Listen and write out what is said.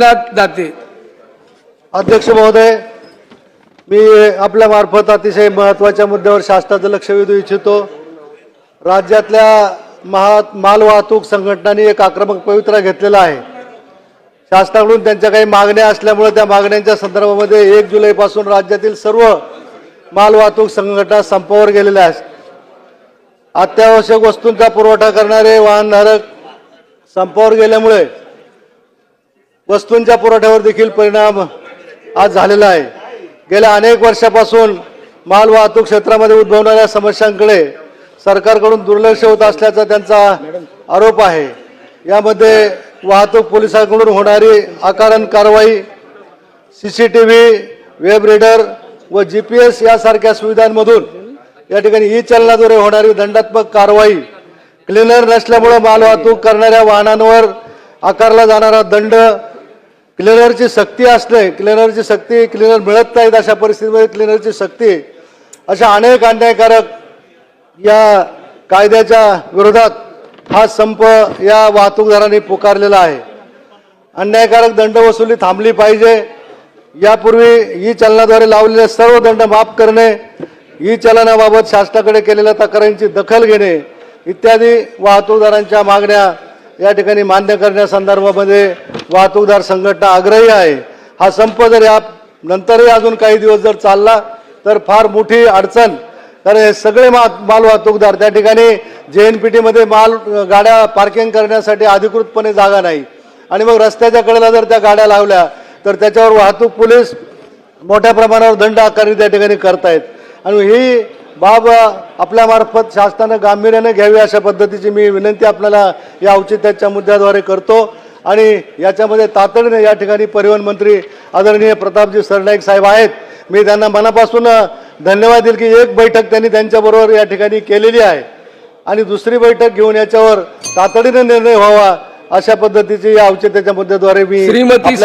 जाते अध्यक्ष महोदय मी आपल्या मार्फत अतिशय महत्त्वाच्या मुद्द्यावर शासनाचं लक्ष वेधू इच्छितो. राज्यातल्या महा मालवाहतूक संघटनांनी एक आक्रमक पवित्रा घेतलेला आहे. शासनाकडून त्यांच्या काही मागण्या असल्यामुळे त्या मागण्यांच्या संदर्भामध्ये एक जुलैपासून राज्यातील सर्व मालवाहतूक संघटना संपावर गेलेल्या आहेत. अत्यावश्यक वस्तूंचा पुरवठा करणारे वाहनधारक संपावर गेल्यामुळे वस्तूंच्या पुरवठ्यावर देखील परिणाम आज झालेला आहे. गेल्या अनेक वर्षापासून माल वाहतूक क्षेत्रामध्ये उद्भवणाऱ्या समस्यांकडे सरकारकडून दुर्लक्ष होत असल्याचा त्यांचा आरोप आहे. यामध्ये वाहतूक पोलिसांकडून होणारी आकारण कारवाई C C T V web reader व जी पी एस यासारख्या सुविधांमधून या ठिकाणी ई चलनाद्वारे होणारी दंडात्मक कारवाई क्लिनर नसल्यामुळं मालवाहतूक करणाऱ्या वाहनांवर आकारला जाणारा दंड क्लिनरची सक्ती असणे क्लिनरची सक्ती क्लिनर मिळत नाहीत अशा परिस्थितीमध्ये क्लिनरची सक्ती. अशा अनेक अन्यायकारक या कायद्याच्या विरोधात हा संप या वाहतूकदारांनी पुकारलेला आहे. अन्यायकारक दंड वसुली थांबली पाहिजे. यापूर्वी ई चलनाद्वारे लावलेले सर्व दंड माफ करणे ई चलनाबाबत शासनाकडे केलेल्या तक्रारींची दखल घेणे इत्यादी वाहतूकदारांच्या मागण्या या ठिकाणी मान्य करण्यासंदर्भामध्ये वाहतूकदार संघटना आग्रही आहे. हा संप जर या नंतरही अजून काही दिवस जर चालला तर फार मोठी अडचण. कारण हे सगळे मा माल वाहतूकदार त्या ठिकाणी जे एन पी टीमध्ये माल गाड्या पार्किंग करण्यासाठी अधिकृतपणे जागा नाही. आणि मग रस्त्याच्या कडेला जर त्या गाड्या लावल्या तर त्याच्यावर वाहतूक पोलीस मोठ्या प्रमाणावर दंड आकारणी त्या ठिकाणी करतायत. आणि ही बाब आपल्या मार्फत शासनानं गांभीर्याने घ्यावी अशा पद्धतीची मी विनंती आपल्याला या औचित्याच्या मुद्द्याद्वारे करतो. आणि याच्यामध्ये तातडीने या ठिकाणी परिवहन मंत्री आदरणीय प्रतापजी सरनाईक साहेब आहेत. मी त्यांना मनापासून धन्यवाद देईल की एक बैठक त्यांनी त्यांच्याबरोबर या ठिकाणी केलेली आहे. आणि दुसरी बैठक घेऊन याच्यावर तातडीने निर्णय व्हावा अशा पद्धतीची या औचित्याच्या मुद्द्याद्वारे मी श्रीमती